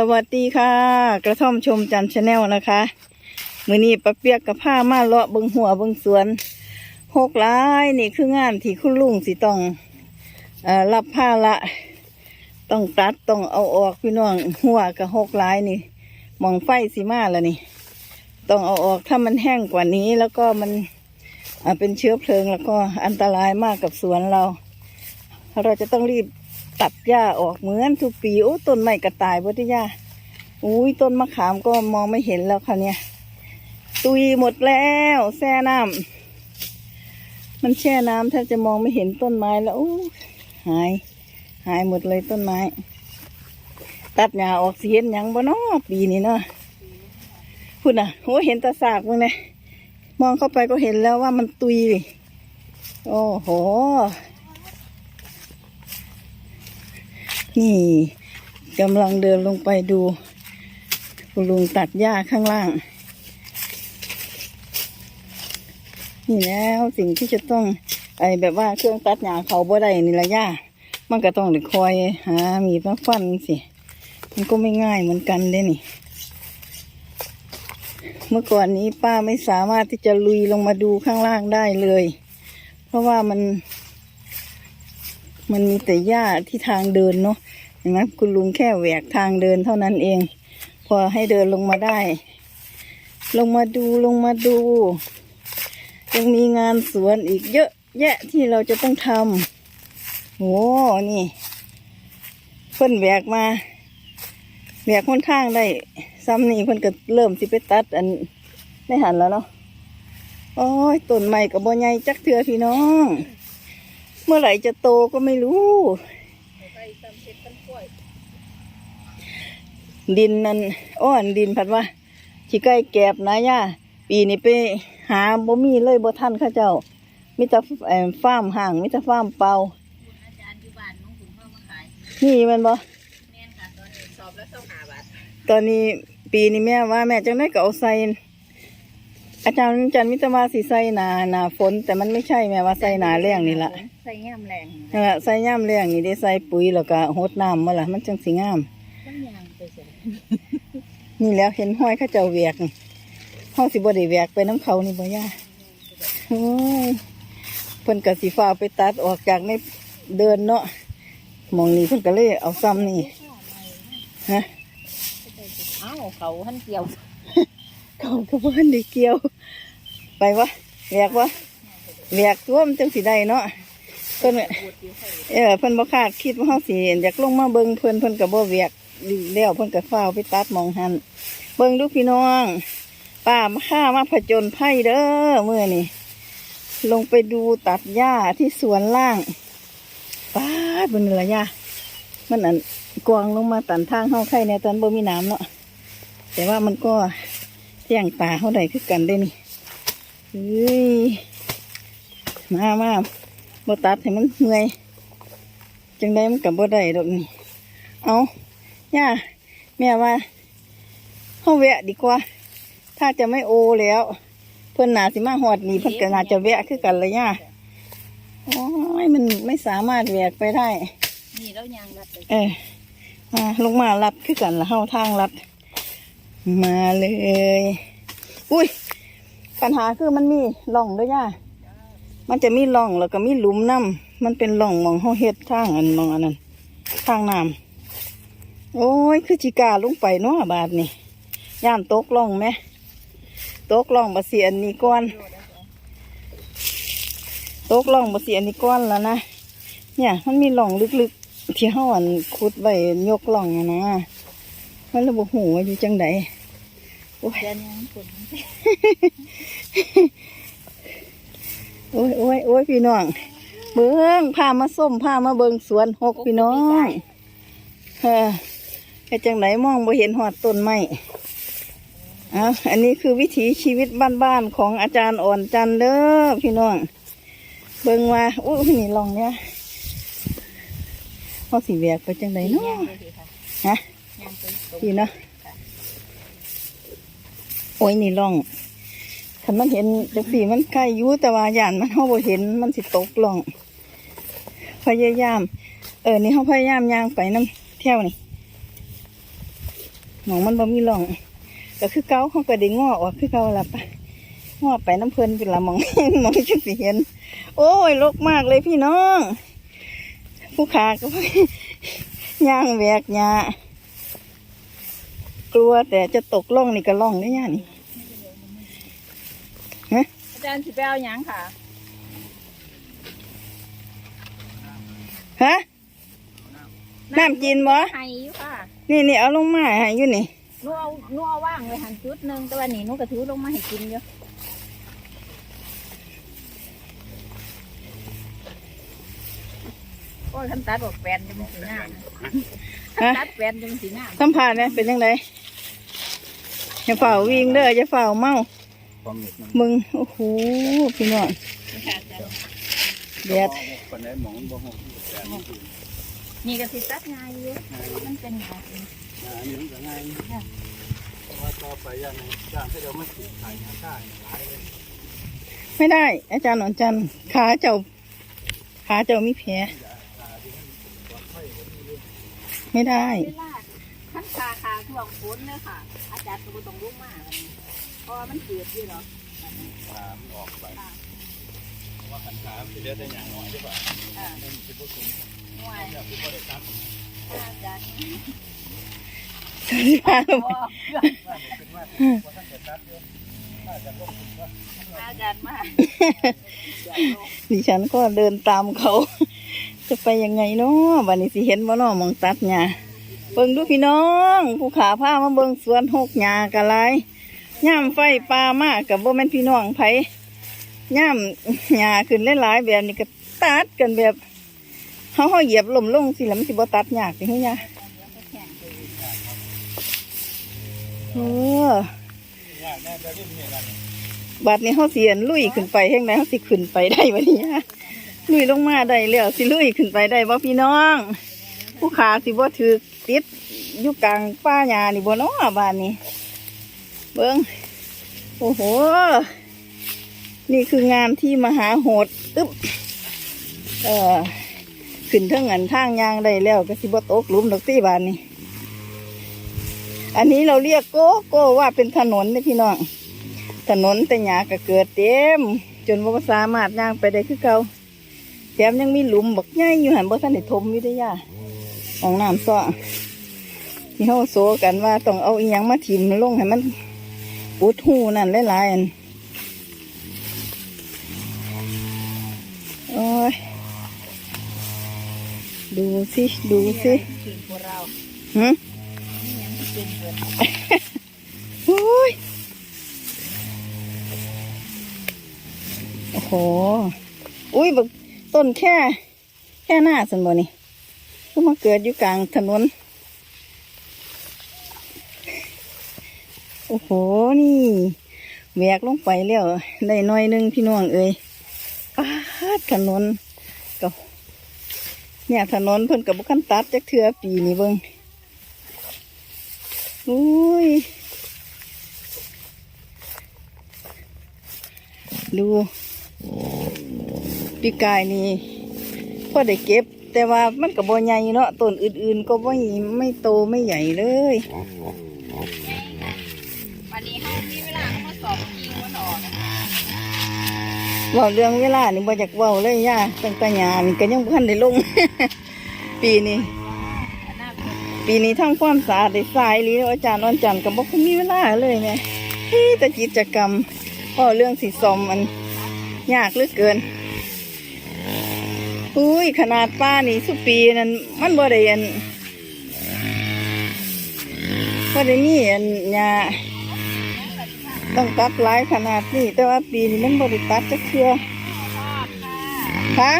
สวัสดีค่ะ กระท่อมชมจันชาแนลนะคะมือนี้ปะเปียกกับผ้ามาเลาะเบิงหัวเบิงสวนหกหลายนี่คืองานที่คุณลุงสิต้องอรับผ้าละ ต้องตัดต้องเอาออกพี่น้องหัวกับหกหลายนี่มองไฟสีมาแล้วนี่ ต้องเอาออกถ้ามันแห้งกว่านี้แล้วก็มันเป็นเชื้อเพลิงแล้วก็อันตรายมากกับสวนเรา เราจะต้องรีบ ตัดหญ้าออกเหมือนทุกปีโอ้ต้นไม้กระต่ายบดหญ้าอุ้ยต้นมะขามก็มองไม่เห็นแล้วค่ะเนี่ย ตุยหมดแล้วแช่น้ำมันแช่น้ำแทบจะมองไม่เห็นต้นไม้แล้วอู้หาย หายหมดเลยต้นไม้ ตัดหญ้าออกเสียนยังบ่เนาะปีนี้เนาะพูดน่ะโอ้เห็นตาสากมึงเนี่ยมองเข้าไปก็เห็นแล้วว่ามันตุย โอ้โห นี่กำลังเดินลงไปดู คุณลุงตัดหญ้าข้างล่าง นี่แล้วสิ่งที่จะต้องไอแบบว่าเครื่องตัดหญ้าเขาบ่ได้นี่ละหญ้ามันก็ต้องได้คอยหามีดมาฟันสิ มันก็ไม่ง่ายเหมือนกันเด้นี่ เมื่อก่อนนี้ป้าไม่สามารถที่จะลุยลงมาดูข้างล่างได้เลย เพราะว่ามัน มันมีแต่หญ้าที่ทางเดินเนาะเห็นไหมคุณลุงแค่แหวกทางเดินเท่านั้นเอง พอให้เดินลงมาได้ ลงมาดูลงมาดู ยังมีงานสวนอีกเยอะแยะที่เราจะต้องทำโอ้นี่เพิ่นแหวกมาแหวกค่อนข้างได้ ซ้ำนี่เพิ่นก็เริ่มสิไปตัด อันได้หันแล้วเนาะโอ้ยต้นใหม่กับบ่ใหญ่จักเถื่อพี่น้อง เมื่อไหร่จะโตก็ไม่รู้ ดินนั่นอ้อนดินผัดว่าชิใกล้แกบนะย่าปีนี้ไปหาบ่มีเลยบ่ทันเข้าเจ้ามิตรเอ่อฟาร์มห่างมิตรฟาร์มเปล่าอาจารย์อยู่บ้านน้องขุนเข้ามาขายนี่แมันบ่แม่นค่ะตอนนี้สอบแล้วต้องหาบาทตอนนี้ปีนี้แม่ว่าแม่จังได้ก็เอาใส่ อาจารย์อาจารย์มิตรมาสิใส่หนาหนาฝน แต่มันไม่ใช่แม่ว่าใส่หนาแรงนี่ละใส่ย่ำแรงนั่นละใส่ย่ำแรงนี่ได้ใส่ปุ๋ยแล้วก็หดน้ำมาละมันจังสิงามต้องยางไปเสียนี่แล้วเห็นห้อยเข้าเจ้าเวียกนี่ห้องสิบ่ได้เวียกไปน้ำเขานี่บ่ย่าโอ้ยเพิ่นก็สิฟ้าวไปตัดออกจากในเดินเนาะหมองนี้เพิ่นก็เลยเอาซ้ำนี่ฮะเอ้าเขาหันเกี่ยว เขาก็บ่ทันได้เกี่ยว ไปวะเวียกวะเวียกตัวมจังสิได้เนาะเพิ่นเออเพิ่นบ่คาดคิดว่าเฮาสิอยากลงมาเบิ่งเพิ่นเพิ่นก็บ่เวียกแล้วเพิ่นก็ฟ้าวไปตัดมองหันเบิ่งดูพี่น้องป้ามาข้ามาผจญภัยเด้อเมื่อนี่ลงไปดูตัดหญ้าที่สวนล่างป้าบนเหนือหญ้ามันอันกวางลงมาตันทางเข้าไข่ในตอนบ่มีน้ำเนาะแต่ว่ามันก็เที่ยงตาเขาได้คือกันได้นี่ เฮ้ยมามาบ่ตัดให้มันเมื่อย จังได้มันกับบ่ได้ดอกนี่เอาหญ้าแม่ว่าเขาแวะดีกว่า ถ้าจะไม่โอแล้ว เพื่อนหนาสิมาหอดนี่เพื่อนก็น่าจะแวะคือกันเลยย่าโอ้ยมันไม่สามารถแวกไปได้ นี่แล้วยางรัดไปเออมาลงมาลัดคือกันละเข้าทางลัดมาเลย อุ้ย ปัญหาคือมันมีร่องด้วยย่ามันจะมีร่องแล้วก็มีหลุมน้ำมันเป็นร่องมองเขาเฮ็ดทางอันมองอันนั้นทางน้ำโอ้ยคือจิกาลงไปเนาะบาทนี่ย่านตกร่องไหมตกร่องบะเสียนนี้ก่อนตกร่องบะเสียนนี้ก่อนแล้วนะเนี่ย มันมีร่องลึกๆที่เขาอันขุดไว้ยกร่องอะนะ มันระบบหูว่าอยู่จังใดโอ้ย โอ้ยโอ้ยโอ้ยพี่น้อง เบิ้งพามาส้มพามาเบิงสวนหกพี่น้องเฮ้อไอ้จังไหนมองบ่เห็นหอดต้นไม้เอาอันนี้คือวิถีชีวิตบ้านๆของอาจารย์อ่อนจันทร์เด้อพี่น้อง เบิ่งว่าอุ้ยนี่ลองเนี่ยเขาสีแวกไปจังไหนเนาะยางไปสิค่ะฮะยางไปตรงพี่เนาะโอ้ยนี่ลอง คันมันเห็นจังสีมันใกล้อยู่แต่ว่าย่านมันเขาบ่เห็นมันสิตกลงพยายาม เออนี่เขาพยายามย่างไปน้ำเที่ยวนี่หมองมันบ่มีร่องก็คือเก้าเขาก็ได้งอออกคือเกาละปะง้อไปน้ำเพลินเป็นละมองมองจะสิเห็น โอ้ยลกมากเลยพี่น้อง ผู้ขาก็ย่างแหวกหญ้ากลัวแต่จะตกล่องนี่ก็ล่องได้ย่านี่ อาจารย์สิไปเอาหยังค่ะ ฮะ น้ำกินบ่ให้อยู่ค่ะนี่นี่เอาลงมาให้อยู่นี่ หนูเอาหนูเอาว่างไว้หันจุดหนึงแต่ว่านี่หนูก็ถือลงมาให้กินอยู่โอ้ยคันตัดบอกแปลนจะมันสีหน้านะคันตัดแปลนจะมันสีหน้าสัมผัสเนี่ยเป็นยังไงอย่าเฝ้าวิ่งเด้ออย่าเฝ้าเมา ความเหน็ดมันมึงโอ้โหพี่น้องแดดปานใดหมองบ่ฮอกแต่นี่คือนี่ก็สิตัดง่ายอยู่มันเป็นแบบอ่าอันนี้มันก็ง่ายเพราะว่าต่อไปอย่างนี้จ้างให้เรามาขีดขายหาค่าหลายเลยไม่ได้ อาจารย์หนอนจันทร์ขาเจ้าขาเจ้ามีแผลไม่ได้ เวลาขั้นคาคาช่วงฝนเลยค่ะ อาจารย์ก็บ่ต้องลุกมากเพราะว่ามันเกิดอยู่หรอตามออกไปว่าขันขาที่เลือดได้อย่างน้อยใช่ป่ะอ่านั่นคือพวกคุณหน่วยเนี่ยคือบ่ได้ตัดอาจารย์พาลงพ่อว่าเป็นว่าว่าท่านจะตัดเยอะถ้าจะพวกคุณว่าอาจารย์มดิฉันก็เดินตามเขา จะไปยังไงเนาะบันนี้สิเห็นบ่เนาะมองตัดหญ้าเบิ่งดูพี่น้อง ผู้ขาผ้ามาเบิ่งสวนหกหญ้ากะไร ย่ามไฟปลามากกับโบแมนพี่น้องไผย่ามหญ้าขึ้นหลายๆแบบนี้ก็ตัดกันแบบเฮาเฮาเหยียบล้มลงสิแล้วมันสิบ่ตัดยากสิเฮาหญ้าเออบัดนี้เฮาเสิอันลุยขึ้นไปแห่งใดเฮาสิขึ้นไปได้บัดนี้ลุยลงมาได้แล้วสิลุยขึ้นไปได้บ่พี่น้อง ผู้ขาสิบ่ถือติดอยู่กลางป่าหญ้านี่บ่เนาะบ้านนี้ เบิ่งโอ้โห นี่คืองานที่มหาโหดตึ๊บเออขึ้นเทั้งอันทางยางได้แล้วก็สิบ่ตกหลุมดอกตี้บานนี้อันนี้เราเรียกโก้โก้ว่าเป็นถนนนี่พี่น้องถนนแต่หญ้าก็เกิดเต็ม จนว่าสามารถย่างไปได้คือเก่าแถมยังมีหลุมบักใหญ่อยู่หันบ่ทันได้ทมอยู่เด้ย่าของน้ำซ้อที่เฮาโซกันว่าต้องเอาอีหยังมาถิ่มลงให้มัน อุดหูนั่นหลายๆอันโอ้ยดูสิดูสิหืมโอ้ยโอ้โหอุ้ยบต้นแค่ แค่หน้าสันบ่นี่ก็มาเกิดอยู่กลางถนน โอ้โห นี่แหวกลงไปแล้ว ได้หน้อยหนึงพี่น้องเอ้ยปาดถนนก็เนี่ยถนนเพิ่นกับบุคันตัดจักเทือปีนี้เบิ่งอุ้ย ดูปีกายนี่พอได้เก็บ แต่ว่ามันก็บ่ใหญ่เนาะต้นอื่นๆ ก็บ่ไม่โตไม่ใหญ่เลย วันนี้เขามีเวลาเขามาสอบยิงมันออกเว่าเรื่องเวลานี่บ่อยากเว้าเลยย่าตั้งแต่ยานี่ก็ยังบ่ทันได้ลง ปีนี้ ปีนี้ทั้งความสะอาดได้สายหรืออาจารย์วันจันทร์ก็บอกว่ามีเวลาเลยแม่ที่แต่กิจกรรมก็เรื่องสีซอมมันยากเหลือเกิน อุ้ยขนาดป้านี่สุปีนั้นมันบ่ได้อันบ่ได้มีอันยา ต้องตัดหลายขนาดนี้ แต่ว่าปีนี้มันบ่ได้ตัดจักเทื่อคะฮะ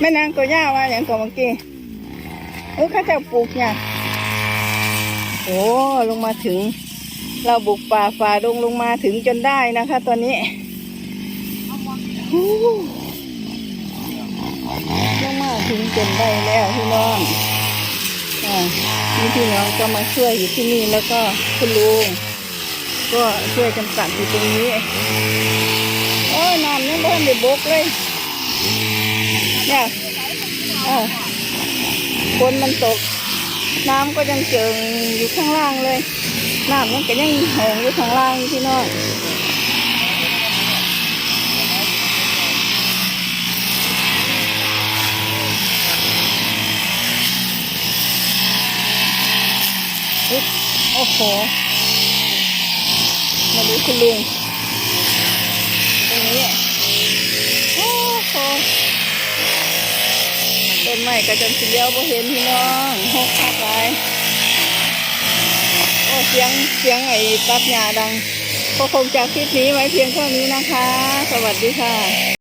แม่นางก็ย่าว่าอย่างก่อนเมื่อกี้เออข้าจ้าปลูกเนี่ยโอ้ลงมาถึง เราบุกป่าฝ่าดงลงมาถึงจนได้นะคะ ตอนนี้ฮู้ ถึงจนได้แล้วพี่น้องอ่านี่พี่น้องก็มาช่วยอยู่ที่นี่แล้วก็คุณลุงก็ช่วยกันตัดอยู่ตรงนี้ โอ้บกเลยเนี่ยเออฝนมันตก น้ำก็ยังเจิงอยู่ข้างล่างเลย น้ำมันก็ยังแหงอยู่ข้างล่างพี่น้อง อุ๊ยโอ้โห มาดูคุณลุงตรงนี้โอ้โหต้นไม้ก็จนสิเลี้ยวบ่เห็นพี่น้องหกคักหลยโอ้เสียงเสียงไอ้ตัดหญ้าดังก็คงจากคลิปนี้ไว้เพียงเท่านี้นะคะ สวัสดีค่ะ